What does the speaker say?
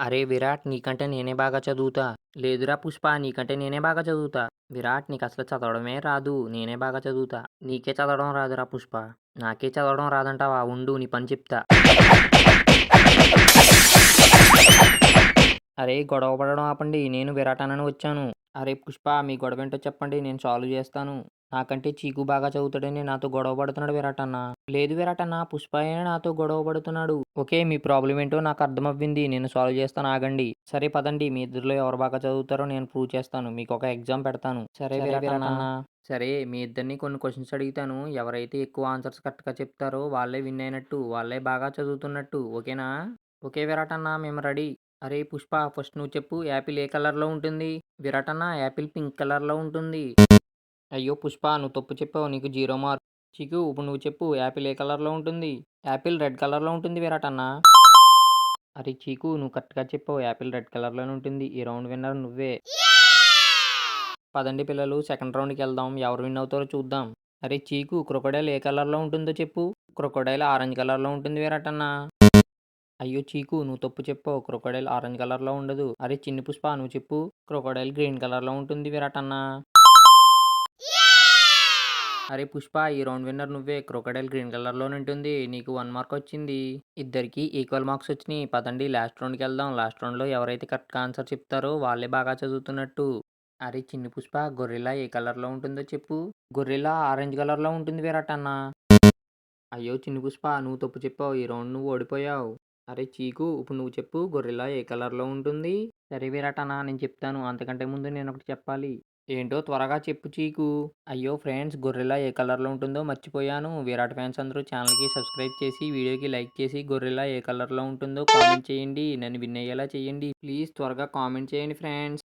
అరే విరాట్ నీకంటే నేనే బాగా చదువుతా. లేదురా పుష్ప నీకంటే నేనే బాగా చదువుతా. విరాట్ నీకు అసలు చదవడమే రాదు. నేనే బాగా చదువుతా. నీకే చదవడం రాదురా పుష్ప. నాకే చదవడం రాదంటావా? ఉండు నీ పని చెప్తా. అరే గొడవ పడడం ఆపండి. నేను విరాట్ అనని వచ్చాను. అరే పుష్ప మీ గొడవ ఏంటో చెప్పండి. నేను సాల్వ్ చేస్తాను. నాకంటే చీకు బాగా చదువుతాడని నాతో గొడవ పడుతున్నాడు విరాట్ అన్న లేదు విరాట్ అన్న పుష్పయే నాతో గొడవ పడుతున్నాడు. ఓకే మీ ప్రాబ్లం ఏంటో నాకు అర్థమవ్వింది. నేను సాల్వ్ చేస్తాను ఆగండి. సరే పదండి. మీ ఇద్దరిలో ఎవరు బాగా చదువుతారో నేను ప్రూవ్ చేస్తాను. మీకు ఒక ఎగ్జామ్ పెడతాను. సరే విరాట్ అన్న సరే మీ ఇద్దరిని కొన్ని క్వశ్చన్స్ అడుగుతాను. ఎవరైతే ఎక్కువ ఆన్సర్స్ కరెక్ట్గా చెప్తారో వాళ్ళే విన్ అయినట్టు వాళ్ళే బాగా చదువుతున్నట్టు. ఓకేనా? ఓకే విరాట్ అన్న మేము రెడీ అరే పుష్ప ఫస్ట్ నువ్వు చెప్పు. యాపిల్ ఏ కలర్లో ఉంటుంది? విరాట్ అన్న యాపిల్ పింక్ కలర్లో ఉంటుంది. అయ్యో పుష్ప నువ్వు తప్పు చెప్పావు. నీకు జీరో మార్క్ చికు. ఇప్పుడు నువ్వు చెప్పు యాపిల్ ఏ కలర్లో ఉంటుంది? యాపిల్ రెడ్ కలర్లో ఉంటుంది విరాట్ అన్న. అరే చీకు నువ్వు కరెక్ట్గా చెప్పావు. యాపిల్ రెడ్ కలర్లోనే ఉంటుంది. ఈ రౌండ్ విన్నర్ నువ్వే. పదండి పిల్లలు సెకండ్ రౌండ్కి వెళ్దాం. ఎవరు విన్ అవుతారో చూద్దాం. అరే చీకు క్రొకడైల్ ఏ కలర్లో ఉంటుందో చెప్పు. క్రొకడైల్ ఆరెంజ్ కలర్లో ఉంటుంది విరాట్ అన్న. అయ్యో చీకు నువ్వు తప్పు చెప్పావు. క్రొకడైల్ ఆరెంజ్ కలర్లో ఉండదు. అరే చిన్ని పుష్ప నువ్వు చెప్పు. క్రొకడైల్ గ్రీన్ కలర్లో ఉంటుంది విరాట్ అన్న. అరే పుష్ప ఈ రౌండ్ విన్నర్ నువ్వే క్రొకడైల్ గ్రీన్ కలర్లో ఉంటుంది. నీకు వన్ మార్క్ వచ్చింది. ఇద్దరికి ఈక్వల్ మార్క్స్ వచ్చినాయి. పదండి లాస్ట్ రౌండ్కి వెళ్దాం. లాస్ట్ రౌండ్లో ఎవరైతే కరెక్ట్గా ఆన్సర్ చెప్తారో వాళ్ళే బాగా చదువుతున్నట్టు. అరే చిన్ని పుష్ప గొర్రెలా ఏ కలర్లో ఉంటుందో చెప్పు. గొర్రెలా ఆరెంజ్ కలర్లో ఉంటుంది విరాట్ అన్న అయ్యో చిన్ని పుష్ప నువ్వు తప్పు చెప్పావు. ఈ రౌండ్ నువ్వు ఓడిపోయావు. అరే చీకు ఇప్పుడు నువ్వు చెప్పు గొర్రెలా ఏ కలర్లో ఉంటుంది. సరే విరాట్ అన్న నేను చెప్తాను. అంతకంటే ముందు నేను ఒకటి చెప్పాలి. ఏంటో త్వరగా చెప్పు చీకు. అయ్యో ఫ్రెండ్స్ గొర్రెలా ఏ కలర్లో ఉంటుందో మర్చిపోయాను. విరాట్ ఫ్యాన్స్ అందరూ ఛానల్కి సబ్స్క్రైబ్ చేసి వీడియోకి లైక్ చేసి గొర్రెలా ఏ కలర్లో ఉంటుందో కామెంట్ చేయండి. నన్ను విన్ అయ్యేలా చేయండి. ప్లీజ్ త్వరగా కామెంట్ చేయండి ఫ్రెండ్స్.